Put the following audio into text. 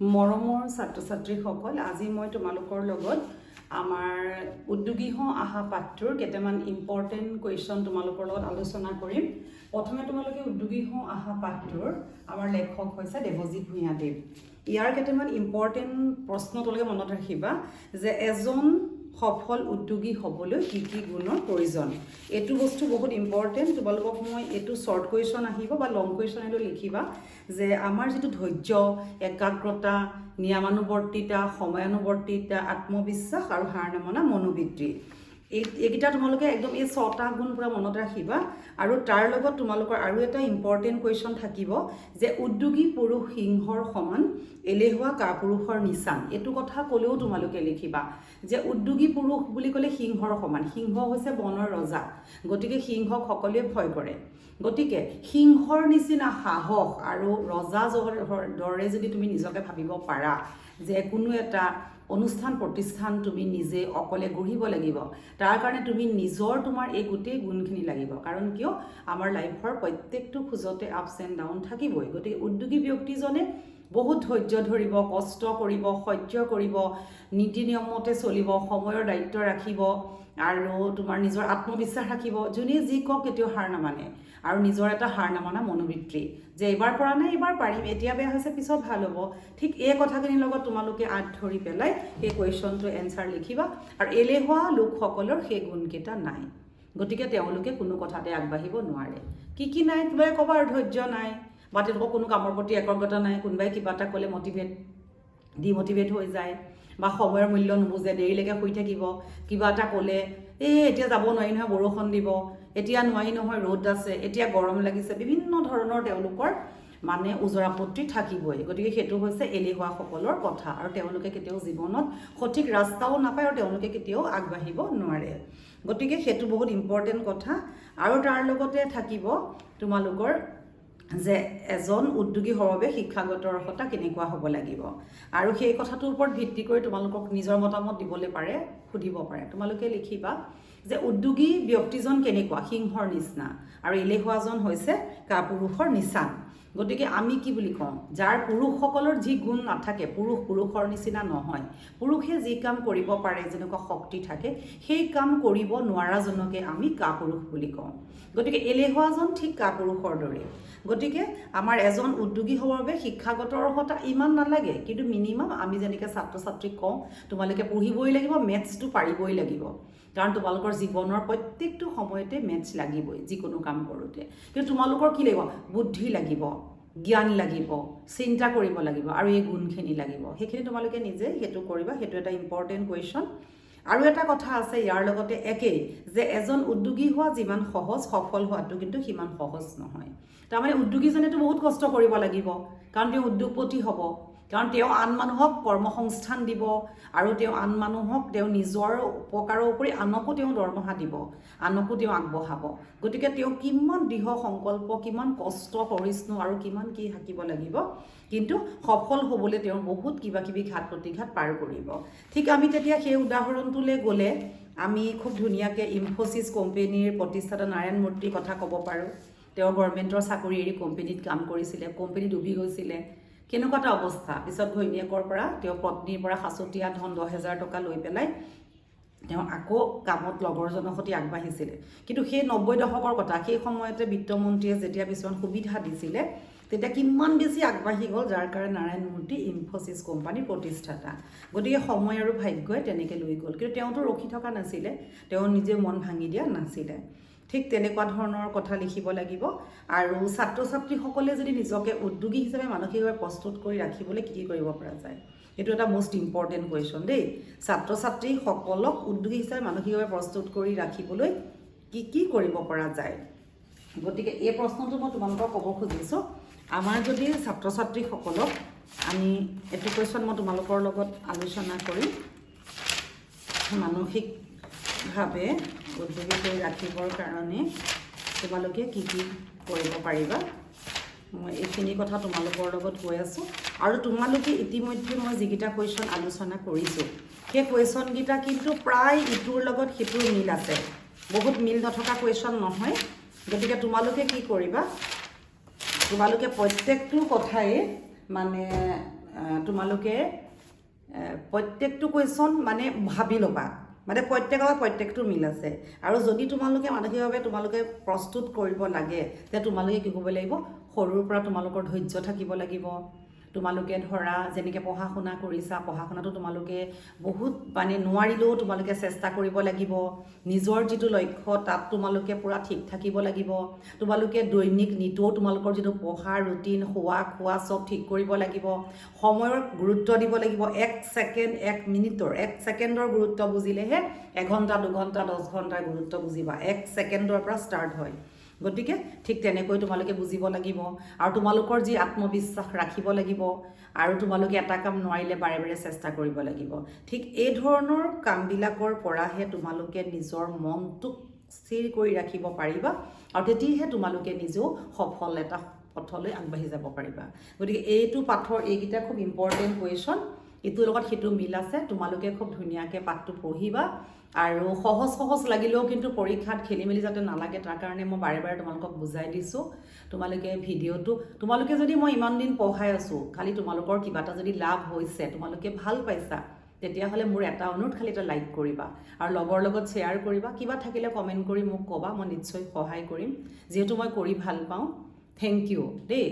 মৰমৰ ছাত্ৰ ছাত্ৰীসকল আজি মই তোমালোকৰ লগত আমাৰ উদ্যোগী হওঁ আহা পাঠটোৰ কেইটামান ইম্পৰ্টেণ্ট কুৱেশ্যন তোমালোকৰ লগত আলোচনা কৰিম। প্ৰথমে তোমালোকে উদ্যোগী হওঁ আহা পাঠটোৰ আমাৰ লেখক হৈছে দেৱজিৎ ভূঞাদেৱ। ইয়াৰ কেইটামান ইম্পৰ্টেণ্ট প্ৰশ্ন তোমালোকে মনত ৰাখিবা যে এজন সফল উদ্যোগী হ'বলৈ কি কি গুণৰ প্ৰয়োজন? এইটো বস্তু বহুত ইম্পৰ্টেণ্ট তোমালোকক মই এইটো শ্বৰ্ট কুৱেশ্যন আহিব বা লং কুৱেশ্যন আহিলেও লিখিবা যে আমাৰ যিটো ধৈৰ্য, একাগ্ৰতা, নিয়মানুৱৰ্তিতা, সময়ানুৱৰ্তিতা, আত্মবিশ্বাস আৰু হাৰ নামনা মনোবৃত্তি। এই এইকেইটা তোমালোকে একদম এই ছটা গুণ পূৰা মনত ৰাখিবা। আৰু তাৰ লগত তোমালোকৰ আৰু এটা ইম্পৰ্টেণ্ট কুৱেশ্যন থাকিব যে উদ্যোগী পুৰুষ সিংহৰ সমান এলেহুৱা কাপুৰুষৰ নিচান। এইটো কথা ক'লেও তোমালোকে লিখিবা যে উদ্যোগী পুৰুষ বুলি ক'লে সিংহৰ সমান। সিংহ হৈছে বনৰ ৰজা গতিকে সিংহক সকলোৱে ভয় কৰে। গতিকে সিংহৰ নিচিনা সাহস আৰু ৰজা দৰে যদি তুমি নিজকে ভাবিব পাৰা যে কোনো এটা অনুষ্ঠান প্ৰতিষ্ঠান তুমি নিজে অকলে গঢ়িব লাগিব। তাৰ কাৰণে তুমি নিজৰ তোমাৰ এই গোটেই গুণখিনি লাগিব। কাৰণ কিয়? আমাৰ লাইফৰ প্ৰত্যেকটো খোজতে আপছ এণ্ড ডাউন থাকিবই। গতিকে উদ্যোগী ব্যক্তিজনে বহুত ধৈৰ্য ধৰিব কষ্ট কৰিব সহ্য কৰিব নীতি নিয়মমতে চলিব সময়ৰ দায়িত্ব ৰাখিব আৰু তোমাৰ নিজৰ আত্মবিশ্বাস ৰাখিব। যোনে যি কওক কেতিয়াও হাৰ নামানে। আৰু নিজৰ এটা হাৰ নামানা মনোবৃত্তি। যে এইবাৰ পৰা নাই এইবাৰ পাৰিম এতিয়া বেয়া হৈছে পিছত ভাল হ'ব। ঠিক এই কথাখিনিৰ লগত তোমালোকে আঁত ধৰি পেলাই সেই কুৱেশ্যনটোৰ এনচাৰ লিখিবা আৰু এলেহুৱা লোকসকলৰ সেই গুণকেইটা নাই। গতিকে তেওঁলোকে কোনো কথাতে আগবাঢ়িব নোৱাৰে। কি কি নাই তোমালোকে ক'বা আৰু ধৈৰ্য নাই। বা তেওঁলোকৰ কোনো কামৰ প্ৰতি একাগ্ৰতা নাই কোনোবাই কিবা এটা ক'লে মটিভেট ডিমটিভেট হৈ যায়। বা সময়ৰ মূল্য নুবুজে দেৰিলৈকে শুই থাকিব কিবা এটা ক'লে এই এতিয়া যাব নোৱাৰি নহয় বৰষুণ দিব এতিয়া নোৱাৰি নহয় ৰ'দ আছে এতিয়া গৰম লাগিছে বিভিন্ন ধৰণৰ তেওঁলোকৰ মানে ওজৰ আপত্তি থাকিবই। গতিকে সেইটো হৈছে এলেহুৱাসকলৰ কথা আৰু তেওঁলোকে কেতিয়াও জীৱনত সঠিক ৰাস্তাও নাপায় আৰু তেওঁলোকে কেতিয়াও আগবাঢ়িব নোৱাৰে। গতিকে সেইটো বহুত ইম্পৰ্টেণ্ট কথা আৰু তাৰ লগতে থাকিব তোমালোকৰ যে এজন উদ্যোগী হ'বৰ বাবে শিক্ষাগত অৰ্হতা কেনেকুৱা হ'ব লাগিব। আৰু সেই কথাটোৰ ওপৰত ভিত্তি কৰি তোমালোকক নিজৰ মতামত দিবলৈ পাৰে সুধিব পাৰে। তোমালোকে লিখিবা। যে উদ্যোগী ব্যক্তিজন কেনেকুৱা? সিংহৰ নিচিনা। আৰু এলেহুৱাজন হৈছে কাপুৰুষৰ নিচান। গতিকে আমি কি বুলি কওঁ? যাৰ পুৰুষসকলৰ যি গুণ নাথাকে পুৰুষ পুৰুষৰ নিচিনা নহয়। পুৰুষে যি কাম কৰিব পাৰে যেনেকুৱা শক্তি থাকে সেই কাম কৰিব নোৱাৰাজনকে আমি কাপুৰুষ বুলি কওঁ। গতিকে এলেহুৱাজন ঠিক কাপুৰুষৰ দৰে। গতিকে আমাৰ এজন উদ্যোগী হ'বৰ বাবে শিক্ষাগত অৰ্হতা ইমান নালাগে। কিন্তু মিনিমাম আমি যেনেকৈ ছাত্ৰ ছাত্ৰীক কওঁ তোমালোকে পঢ়িবই লাগিব মেথছটো পাৰিবই লাগিব। কাৰণ তোমালোকৰ জীৱনৰ প্ৰত্যেকটো সময়তে মেথছ লাগিবই যিকোনো কাম কৰোঁতে। কিন্তু তোমালোকৰ কি লাগিব? বুদ্ধি লাগিব জ্ঞান লাগিব চিন্তা কৰিব লাগিব আৰু এই গুণখিনি লাগিব। সেইখিনি তোমালোকে নিজে সেইটো কৰিবা সেইটো এটা ইম্পৰ্টেণ্ট কুৱেশ্যন আৰু এটা কথা আছে ইয়াৰ লগতে একেই যে এজন উদ্যোগী হোৱা যিমান সহজ সফল হোৱাটো কিন্তু সিমান সহজ নহয়। তাৰমানে উদ্যোগীজনেতো বহুত কষ্ট কৰিব লাগিব কাৰণ তেওঁ উদ্যোগপতি হ'ব। কাৰণ তেওঁ আন মানুহক কৰ্মসংস্থান দিব আৰু তেওঁ আন মানুহক তেওঁ নিজৰ উপকাৰৰ উপৰি আনকো তেওঁ দৰমহা দিব আনকো তেওঁ আগবঢ়াব। গতিকে তেওঁ কিমান দৃঢ় সংকল্প কিমান কষ্ট সহিষ্ণু আৰু কিমান কি থাকিব লাগিব। কিন্তু সফল হ'বলৈ তেওঁৰ বহুত কিবা কিবি ঘাত প্ৰতিঘাত পাৰ কৰিব। ঠিক আমি তেতিয়া সেই উদাহৰণটোলৈ গ'লে আমি খুব ধুনীয়াকৈ ইনফ'চিছ কোম্পেনীৰ প্ৰতিষ্ঠাতা নাৰায়ণ মূৰ্তিৰ কথা ক'ব পাৰোঁ। তেওঁ গভৰ্ণমেণ্টৰ চাকৰি এৰি কোম্পেনীত কাম কৰিছিলে কোম্পেনী ডুবি গৈছিলে। কেনেকুৱা এটা অৱস্থা? পিছত ঘৈণীয়েকৰ পৰা তেওঁ পত্নীৰ পৰা সাঁচতীয়া ধন দহ হেজাৰ টকা লৈ পেলাই তেওঁ আকৌ কামত লগৰজনৰ সৈতে আগবাঢ়িছিলে। কিন্তু সেই নব্বৈ দশকৰ কথা সেই সময়তে বিত্তমন্ত্ৰীয়ে যেতিয়া কিছুমান সুবিধা দিছিলে তেতিয়া কিমান বেছি আগবাঢ়ি গ'ল যাৰ কাৰণে নাৰায়ণ মূৰ্তি ইনফ'চিছ কোম্পানীৰ প্ৰতিষ্ঠাতা। গতিকে সময় আৰু ভাগ্যই তেনেকৈ লৈ গ'ল। কিন্তু তেওঁতো ৰখি থকা নাছিলে তেওঁ নিজে মন ভাঙি দিয়া নাছিলে। ঠিক তেনেকুৱা ধৰণৰ কথা লিখিব লাগিব। আৰু ছাত্ৰ ছাত্ৰীসকলে যদি নিজকে উদ্যোগী হিচাপে মানসিকভাৱে প্ৰস্তুত কৰি ৰাখিবলৈ কি কি কৰিব পৰা যায়? এইটো এটা মষ্ট ইম্পৰ্টেণ্ট কুৱেশ্যন দেই। ছাত্ৰ ছাত্ৰীসকলক উদ্যোগী হিচাপে মানসিকভাৱে প্ৰস্তুত কৰি ৰাখিবলৈ কি কি কৰিব পৰা যায়? গতিকে এই প্ৰশ্নটো মই তোমালোকক ক'ব খুজিছোঁ। আমাৰ যদি ছাত্ৰ ছাত্ৰীসকলক আমি এইটো কুৱেশ্যন মই তোমালোকৰ লগত আলোচনা কৰিম। মানসিকভাৱে উদ্যোগী কৰি ৰাখিবৰ কাৰণে তোমালোকে কি কি কৰিব পাৰিবা? মই এইখিনি কথা তোমালোকৰ লগত কৈ আছোঁ। আৰু তোমালোকে ইতিমধ্যে মই যিকেইটা কুৱেশ্যন আলোচনা কৰিছোঁ, সেই কুৱেশ্যনকেইটা কিন্তু প্ৰায় ইটোৰ লগত সিটোৰ মিল আছে। বহুত মিল নথকা কুৱেশ্যন নহয়। গতিকে তোমালোকে কি কৰিবা? তোমালোকে প্ৰত্যেকটো কথাই মানে তোমালোকে প্ৰত্যেকটো কুৱেশ্যন মানে ভাবি ল'বা। মানে প্ৰত্যেকৰ প্ৰত্যেকটো মিল আছে। আৰু যদি তোমালোকে মানসিকভাৱে তোমালোকে প্ৰস্তুত কৰিব লাগে তে তোমালোকে কি কৰিব লাগিব? সৰুৰ পৰা তোমালোকৰ ধৈৰ্য থাকিব লাগিব। তোমালোকে ধৰা, যেনেকৈ পঢ়া শুনা কৰিছা পঢ়া শুনাটো তোমালোকে বহুত মানে নোৱাৰিলেও তোমালোকে চেষ্টা কৰিব লাগিব। নিজৰ যিটো লক্ষ্য, তাত তোমালোকে পূৰা ঠিক থাকিব লাগিব। তোমালোকে দৈনিক নিতৌ তোমালোকৰ যিটো পঢ়া, ৰুটিন শোৱা খোৱা চব ঠিক কৰিব লাগিব। সময়ৰ গুৰুত্ব দিব লাগিব। এক ছেকেণ্ড, এক মিনিটৰ, এক ছেকেণ্ডৰ গুৰুত্ব বুজিলেহে এঘণ্টা, দুঘণ্টা, দহ ঘণ্টাৰ গুৰুত্ব বুজিবা। এক ছেকেণ্ডৰ পৰা ষ্টাৰ্ট হয়। গতিকে ঠিক তেনেকৈ তোমালোকে বুজিব লাগিব আৰু তোমালোকৰ যি আত্মবিশ্বাস ৰাখিব লাগিব আৰু তোমালোকে এটা কাম নোৱাৰিলে বাৰে বাৰে চেষ্টা কৰিব লাগিব। ঠিক এই ধৰণৰ কামবিলাকৰ পৰাহে তোমালোকে নিজৰ মনটোক স্থিৰ কৰি ৰাখিব পাৰিবা আৰু তেতিয়াহে তোমালোকে নিজেও সফল এটা পথলৈ আগবাঢ়ি যাব পাৰিবা। গতিকে এইটো পাঠৰ এইকেইটা খুব ইম্পৰ্টেণ্ট কুৱেশ্যন ইটোৰ লগত সিটো মিল আছে। তোমালোকে খুব ধুনীয়াকৈ পাঠটো পঢ়িবা। আৰু সহজ সহজ লাগিলেও কিন্তু পৰীক্ষাত খেলি মেলি যাতে নালাগে তাৰ কাৰণে মই বাৰে বাৰে তোমালোকক বুজাই দিছোঁ। তোমালোকে ভিডিঅ'টো তোমালোকে যদি মই ইমান দিন পঢ়াই আছোঁ খালি তোমালোকৰ কিবা এটা যদি লাভ হৈছে তোমালোকে ভাল পাইছা তেতিয়াহ'লে মোৰ এটা অনুৰোধ খালি এটা লাইক কৰিবা আৰু লগৰ লগত শ্বেয়াৰ কৰিবা। কিবা থাকিলে কমেণ্ট কৰি মোক ক'বা মই নিশ্চয় সহায় কৰিম। যিহেতু মই কৰি ভাল পাওঁ। থেংক ইউ দেই।